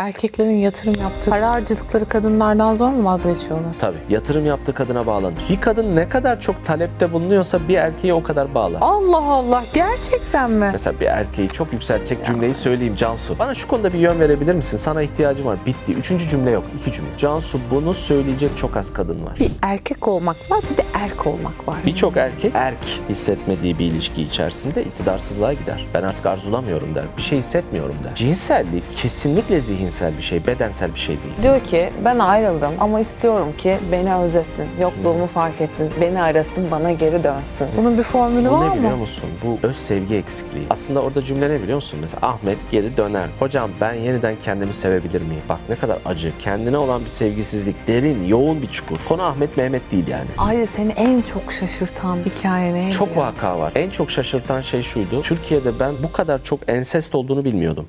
Erkeklerin yatırım yaptığı, para harcadıkları kadınlardan zor mu vazgeçiyor onu? Tabii yatırım yaptığı kadına bağlanır. Bir kadın ne kadar çok talepte bulunuyorsa bir erkeği o kadar bağlar. Allah Allah gerçekten mi? Mesela bir erkeği çok yükseltecek cümleyi söyleyeyim Cansu. Bana şu konuda bir yön verebilir misin? Sana ihtiyacım var. Bitti. Üçüncü cümle yok. iki cümle. Cansu bunu söyleyecek çok az kadın var. Bir erkek olmak var bir de erk olmak var. Birçok erkek erk hissetmediği bir ilişki içerisinde iktidarsızlığa gider. Ben artık arzulamıyorum der. Bir şey hissetmiyorum der. Cinsellik kesinlikle zihinsel bir şey, bedensel bir şey değil. Diyor ki ben ayrıldım ama istiyorum ki beni özlesin, yokluğumu fark etsin, beni arasın, bana geri dönsün. Bunun bir formülü Bu var ne biliyor musun? Bu öz sevgi eksikliği. Aslında orada cümle ne biliyor musun? Mesela Ahmet geri döner. Hocam ben yeniden kendimi sevebilir miyim? Bak ne kadar acı. Kendine olan bir sevgisizlik. Derin, yoğun bir çukur. Konu Ahmet Mehmet değil yani. Ay seni en çok şaşırtan hikaye neydi? Çok ya? vaka var. En çok şaşırtan şey şuydu. Türkiye'de ben bu kadar çok ensest olduğunu bilmiyordum.